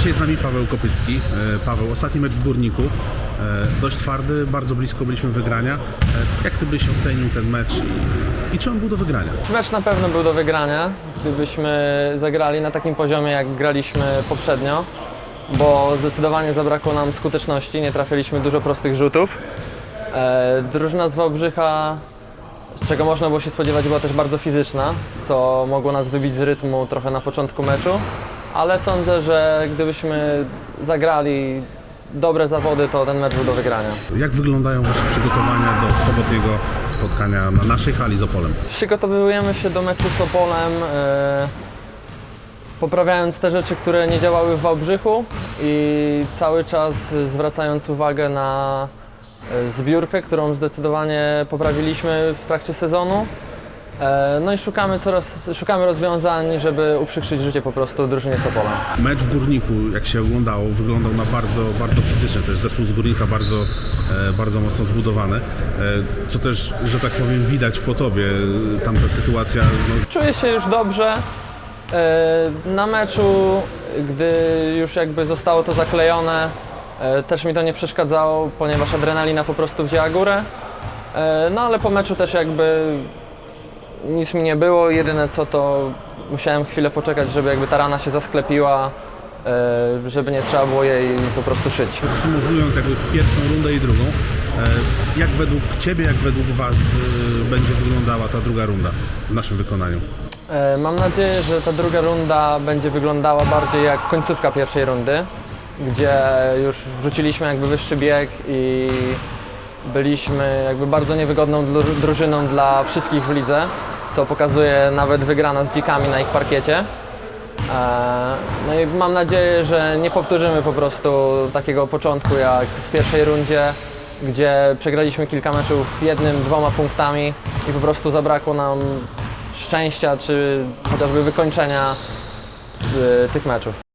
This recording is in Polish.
Dzisiaj z nami Paweł Kopycki. E, Paweł, ostatni mecz w Górniku. E, Dość twardy, bardzo blisko byliśmy wygrania. E, Jak ty byś ocenił ten mecz i, czy on był do wygrania? Mecz na pewno był do wygrania, gdybyśmy zagrali na takim poziomie, jak graliśmy poprzednio, bo zdecydowanie zabrakło nam skuteczności, nie trafiliśmy dużo prostych rzutów. Drużyna z Wałbrzycha, czego można było się spodziewać, była też bardzo fizyczna, co mogło nas wybić z rytmu trochę na początku meczu, ale sądzę, że gdybyśmy zagrali dobre zawody, to ten mecz był do wygrania. Jak wyglądają wasze przygotowania do sobotniego spotkania na naszej hali z Opolem? Przygotowujemy się do meczu z Opolem, e, poprawiając te rzeczy, które nie działały w Wałbrzychu i cały czas zwracając uwagę na e, zbiórkę, którą zdecydowanie poprawiliśmy w trakcie sezonu. E, No i szukamy coraz, szukamy rozwiązań, żeby uprzykrzyć życie po prostu drużynie z Opola. Mecz w Górniku, jak się oglądało, wyglądał na bardzo, bardzo fizyczny. Też zespół z Górnika bardzo, e, bardzo mocno zbudowany. E, Co też, że tak powiem, widać po tobie. Tamta sytuacja, no, Czuję się już dobrze. Na meczu, gdy już jakby zostało to zaklejone, też mi to nie przeszkadzało, ponieważ adrenalina po prostu wzięła górę. No ale po meczu też jakby nic mi nie było, jedyne co to musiałem chwilę poczekać, żeby jakby ta rana się zasklepiła, e, żeby nie trzeba było jej po prostu szyć. Podsumowując jakby pierwszą rundę i drugą, e, jak według Ciebie, jak według Was e, będzie wyglądała ta druga runda w naszym wykonaniu? E, Mam nadzieję, że ta druga runda będzie wyglądała bardziej jak końcówka pierwszej rundy, gdzie już wrzuciliśmy jakby wyższy bieg i byliśmy jakby bardzo niewygodną dru- drużyną dla wszystkich w lidze, pokazuje nawet wygrana z dzikami na ich parkiecie. E, No i mam nadzieję, że nie powtórzymy po prostu takiego początku jak w pierwszej rundzie, gdzie przegraliśmy kilka meczów jednym, dwoma punktami i po prostu zabrakło nam szczęścia czy chociażby wykończenia y, tych meczów.